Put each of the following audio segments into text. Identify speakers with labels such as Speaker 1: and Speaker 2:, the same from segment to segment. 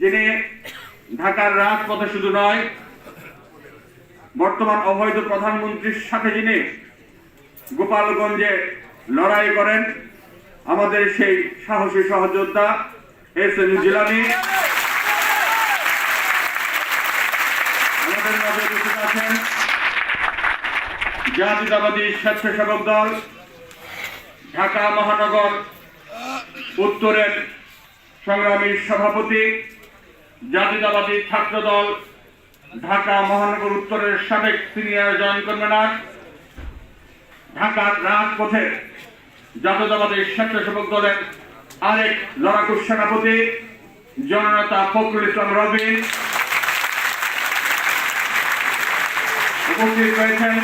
Speaker 1: যিনি ঢাকার রাজপথে শুধু নয়, বর্তমান অবৈধ প্রধানমন্ত্রীর সাথে যিনি গোপালগঞ্জে লড়াই করেন, আমাদের সেই সাহসী সহযোদ্ধা এস এম জিলানি। আমাদের জাতীয়তাবাদী স্বেচ্ছাসেবক দল, ঢাকা মহানগর উত্তরের সংগ্রামী সভাপতি, জাতীয়তাবাদী ছাত্র দল ঢাকা মহানগর উত্তরের সাবেক সিনিয়র জয়েন্ট কনভেনার ঢাকার রাজপথে জাতীয়তাবাদী স্বেচ্ছাসেবক দলের আরেক লড়াকু সেনাপতি, জননেতা ফখরুল ইসলাম রবিন। উপস্থিত রয়েছেন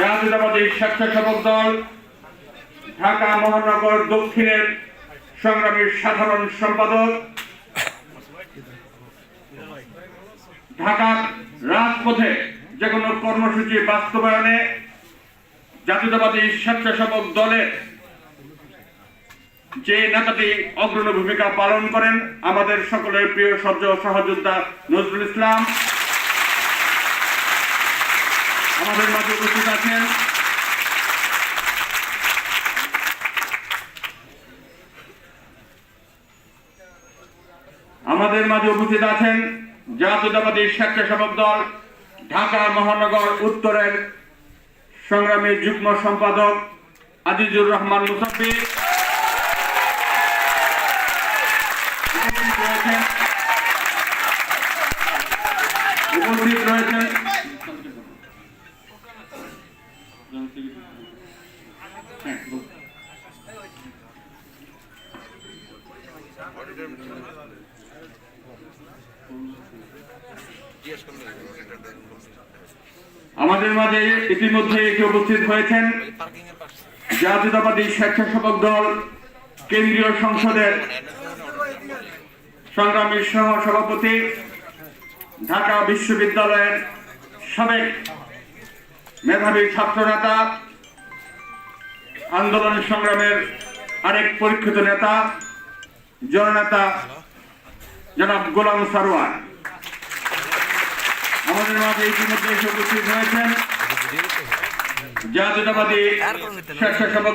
Speaker 1: জাতীয়তাবাদী স্বেচ্ছাসেবক দল, ঢাকা মহানগর দক্ষিণের সংগ্রামী সাধারণ সম্পাদক, ঢাকার রাজপথে যে কোনো কর্মসূচি বাস্তবায়নে জাতীয়তাবাদী স্বেচ্ছাসেবক দলের যে নেতাটি অগ্রণী ভূমিকা পালন করেন, আমাদের সকলের প্রিয় সহ্য সহযোদ্ধা নজরুল ইসলাম। আমাদের মাঝে উপস্থিত আছেন আমাদের মাঝে উপস্থিত আছেন জাতীয়তাবাদী স্বেচ্ছাসেবক দল, ঢাকা মহানগর উত্তরের সংগ্রামী যুগ্ম সম্পাদক আজিজুর রহমান মুসাফি আমাদের মাঝে ইতিমধ্যে এসে উপস্থিত হয়েছেন জাতীয়তাবাদী স্বেচ্ছাসেবক দল কেন্দ্রীয় সংসদের সংগ্রামী সহ সভাপতি, ঢাকা বিশ্ববিদ্যালয়ের সাবেক মেধাবী ছাত্র নেতা আন্দোলন সংগ্রামের আরেক পরীক্ষিত নেতা, জননেতা জনাব গোলাম সারোয়ার আমাদের মাঝে ইতিমধ্যে এসে উপস্থিত হয়েছেন। জাতীয়তাবাদী স্বেচ্ছাসেবক